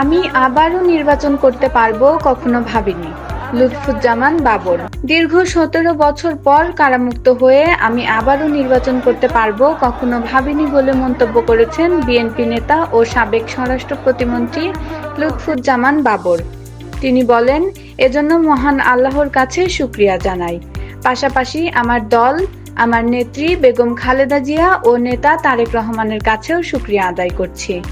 আমি আবারও নির্বাচন করতে পারব কখনো ভাবিনি। লুৎফুজ্জামান বাবর। দীর্ঘ সতেরো বছর পর কারামুক্ত হয়ে আমি আবারও নির্বাচন করতে পারব কখনো ভাবিনি বলে মন্তব্য করেছেন বিএনপি নেতা ও সাবেক স্বরাষ্ট্র প্রতিমন্ত্রী লুৎফুজ্জামান বাবর। তিনি বলেন, এজন্য মহান আল্লাহর কাছে শুক্রিয়া জানাই। পাশাপাশি আমার দল, আমার নেত্রী বেগম খালেদা জিয়া ও নেতা তারেক রহমানের কাছেও শুক্রিয়া আদায় করছি।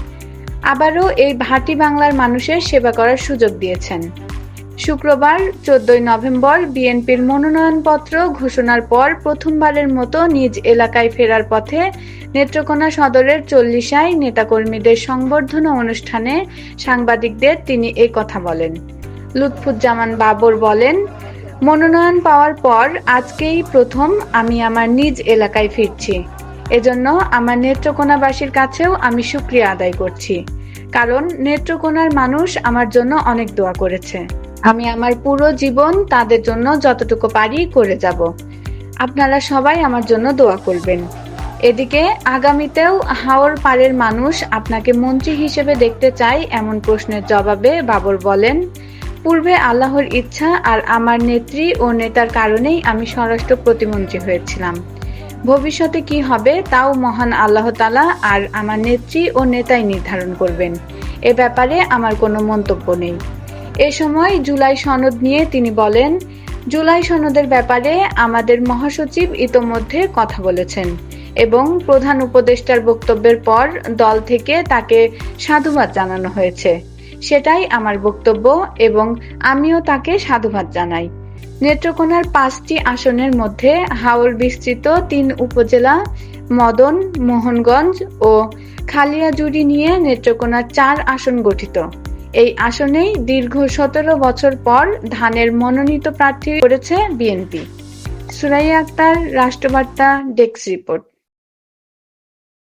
আবারও এই ভাটি বাংলার মানুষের সেবা করার সুযোগ দিয়েছেন। শুক্রবার, চোদ্দই নভেম্বর বিএনপির মনোনয়নপত্র ঘোষণার পর প্রথমবারের মতো নিজ এলাকায় ফেরার পথে নেত্রকোনা সদরের চল্লিশায় নেতাকর্মীদের সংবর্ধনা অনুষ্ঠানে সাংবাদিকদের তিনি এ কথা বলেন। লুৎফুজ্জামান বাবর বলেন, মনোনয়ন পাওয়ার পর আজকেই প্রথম আমি আমার নিজ এলাকায় ফিরছি। এজন্য আমার নেত্রকোনাবাসীর কাছেও আমি শুক্রিয়া আদায় করছি। কারণ নেত্রকোনার মানুষ আমার জন্য অনেক দোয়া করেছে। আমি আমার পুরো জীবন তাদের জন্য যতটুকু পারি করে যাব। আপনারা সবাই আমার জন্য দোয়া করবেন। এদিকে আগামীতেও হাওর পাড়ের মানুষ আপনাকে মন্ত্রী হিসেবে দেখতে চায় এমন প্রশ্নের জবাবে বাবর বলেন, পূর্বে আল্লাহর ইচ্ছা আর আমার নেত্রী ও নেতার কারণেই আমি স্বরাষ্ট্র প্রতিমন্ত্রী হয়েছিলাম। ভবিষ্যতে কি হবে তাও মহান আল্লাহ তালা আর আমার নেত্রী ও নেতাই নির্ধারণ করবেন। এ ব্যাপারে আমার কোনো মন্তব্য নেই। এ সময় জুলাই সনদ নিয়ে তিনি বলেন, জুলাই সনদের ব্যাপারে আমাদের মহাসচিব ইতোমধ্যে কথা বলেছেন এবং প্রধান উপদেষ্টার বক্তব্যের পর দল থেকে তাকে সাধুবাদ জানানো হয়েছে। সেটাই আমার বক্তব্য এবং আমিও তাকে সাধুবাদ জানাই। নেত্রকোনার পাঁচটি আসনের মধ্যে হাওড় বিস্তৃত তিন উপজেলা, মদন, মোহনগঞ্জ ও খালিয়াজুড়ি নিয়ে নেত্রকোনার চার আসন গঠিত। এই আসনেই দীর্ঘ সতেরো বছর পর ধানের মনোনীত প্রার্থী করেছে BNP. Suraiya Akter, Rashtrabarta, desk report.